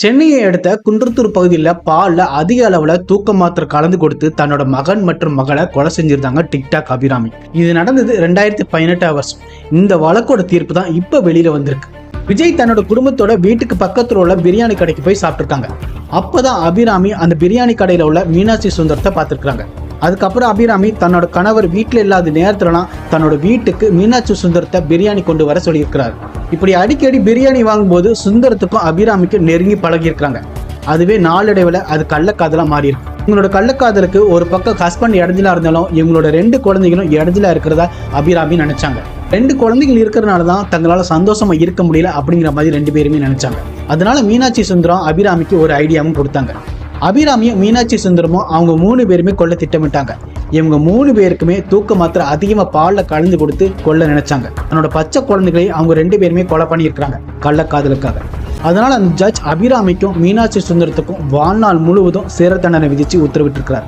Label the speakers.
Speaker 1: சென்னையை அடுத்த குன்றத்தூர் பகுதியில் பாலில் அதிக அளவில் தூக்க மாத்திரை கலந்து கொடுத்து தன்னோட மகன் மற்றும் மகளை கொலை செஞ்சிருந்தாங்க டிக்டாக் அபிராமி. இது நடந்தது ரெண்டாயிரத்தி பதினெட்டாம் வருஷம். இந்த வழக்கோட தீர்ப்பு தான் இப்போ வெளியில் வந்திருக்கு. விஜய் தன்னோட குடும்பத்தோட வீட்டுக்கு பக்கத்தில் உள்ள பிரியாணி கடைக்கு போய் சாப்பிட்ருக்காங்க அப்போ தான் அபிராமி அந்த பிரியாணி கடையில் உள்ள மீனாட்சி சுந்தரத்தை பார்த்துருக்காங்க அதுக்கப்புறம் அபிராமி தன்னோட கணவர் வீட்டில் இல்லாத நேரத்துலலாம் தன்னோட வீட்டுக்கு மீனாட்சி சுந்தரத்தை பிரியாணி கொண்டு வர சொல்லியிருக்கிறார். இப்படி அடிக்கடி பிரியாணி வாங்கும்போது சுந்தரத்துக்கும் அபிராமிக்கும் நெருங்கி பழகியிருக்கிறாங்க. அதுவே நாளடைவில் அது கள்ளக்காதலாக மாறியிருக்கு. இவங்களோட கள்ளக்காதலுக்கு ஒரு பக்கம் ஹஸ்பண்ட் இடஞ்சலா இருந்தாலும் இவங்களோட ரெண்டு குழந்தைகளும் இடஞ்சலா இருக்கிறதா அபிராமி நினைச்சாங்க. ரெண்டு குழந்தைகள் இருக்கிறனால தான் தங்களால் சந்தோஷமா இருக்க முடியல அப்படிங்கிற மாதிரி ரெண்டு பேருமே நினைச்சாங்க. அதனால மீனாட்சி சுந்தரம் அபிராமிக்கு ஒரு ஐடியாவும் கொடுத்தாங்க. அபிராமியும் மீனாட்சி சுந்தரமும் அவங்க மூணு பேருமே கொல்ல திட்டமிட்டாங்க. இவங்க மூணு பேருக்குமே தூக்க மாத்திரை அதிகமாக பாலில் கலந்து கொடுத்து கொல்ல நினைச்சாங்க. தன்னோட பச்சை குழந்தைகளை அவங்க ரெண்டு பேருமே கொலை பண்ணியிருக்கிறாங்க கள்ளக்காதலுக்காக அதனால அந்த ஜட்ஜ் அபிராமிக்கும் மீனாட்சி சுந்தரத்துக்கும் வாழ்நாள் முழுவதும் சிறை தண்டனை விதிச்சு உத்தரவிட்டிருக்கிறார்.